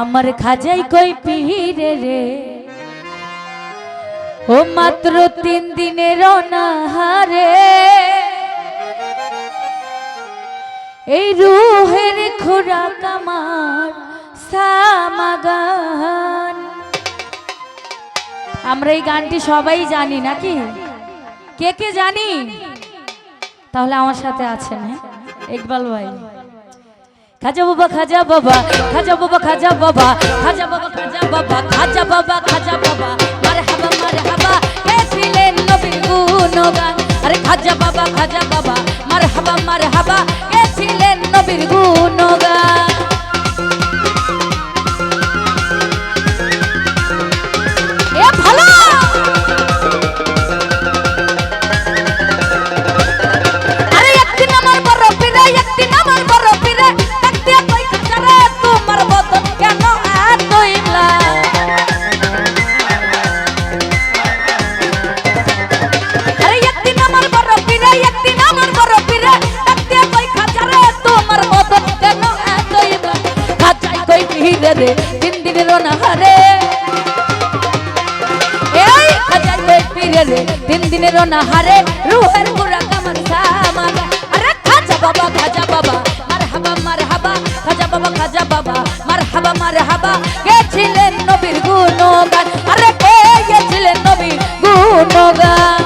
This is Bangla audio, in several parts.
আমার খাজাই কই পিরে রে? ও মাত্র তিন দিনের অনাহারে। এই রুহের খোরাক আমার সামাগান। আমরা এই গানটি সবাই জানি নাকি? কে কে জানি? তাহলে আমার সাথে আছেন হ্যাঁ? ইকবাল ভাই। খাজা বাবা খাজা বাবা খাজা বাবা খাজা বাবা খাজা বাবা খাজা বাবা খাজা বাবা খাজা বাবা মারে হাবা মারে হাবা কে ছিলেন নবীর গুণগান আরে খাজা বাবা খাজা দিন দিনের অনাহারে, রুহের গুড়া কামান সামালা আরে খাজা বাবা খাজা বাবা মার হাবা মার হাবা খাজা বাবা খাজা বাবা মার হাবা মার হাবা গেছিলেন নবীর গুণগান। আরে কে গেছিলেন নবীর গুণগান।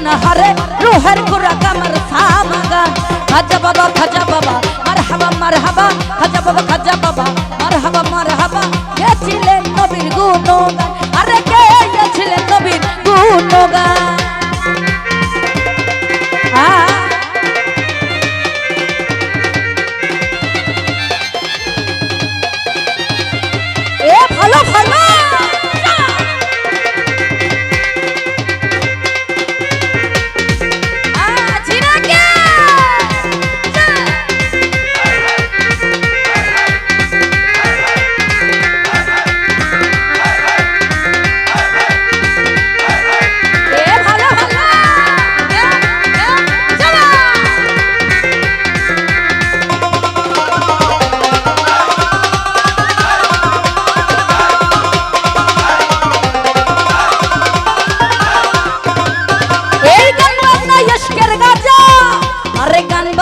তিন হারে রোহের গোরা কামার সামগা। খাজা বাবা খাজা বাবা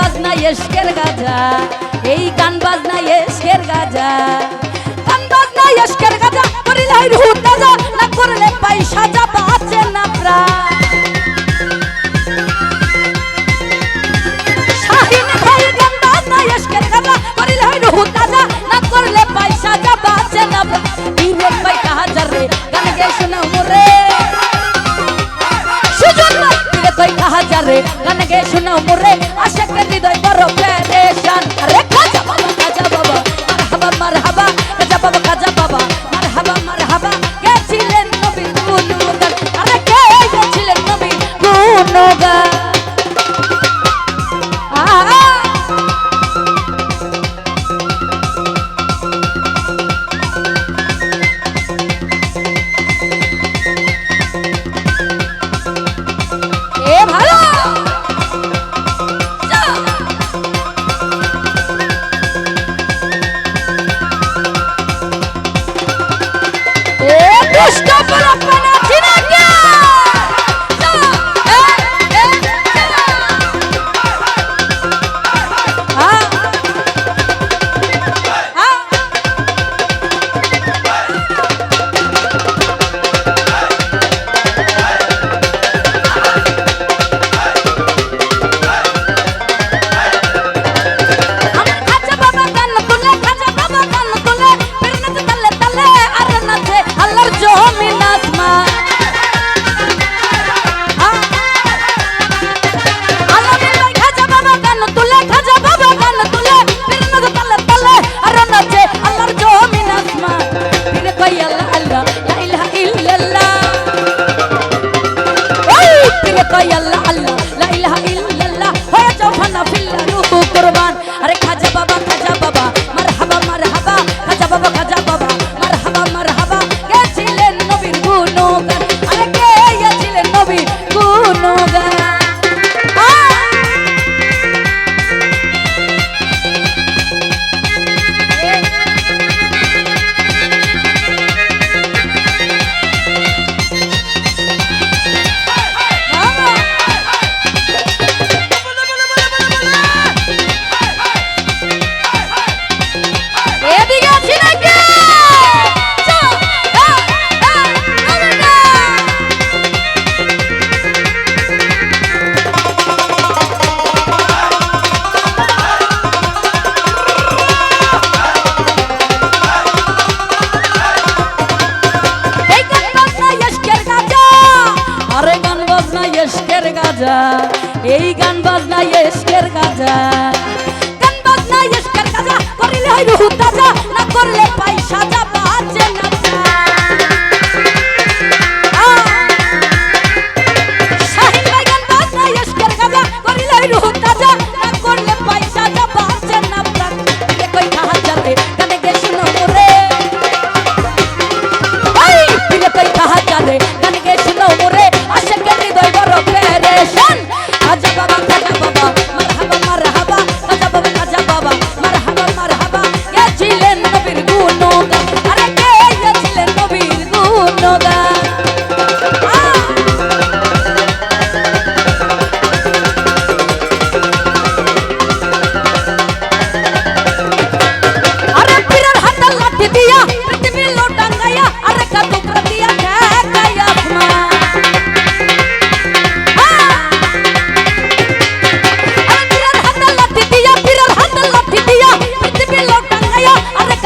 বাজনা ইশকের গাজা, এই গান বাজনা ইশকের গাজা। গান বাজনা ইশকের গাজা করিলাই রুহ তাজা, না করলে পয়সা যা বাঁচে না প্রাণ গাজা, এই গান বাজনা এসকের গাজা। গান বাজনা এসকের গাজা, করিলে হইব হুতাজা না করলে পাই সাজা। Arre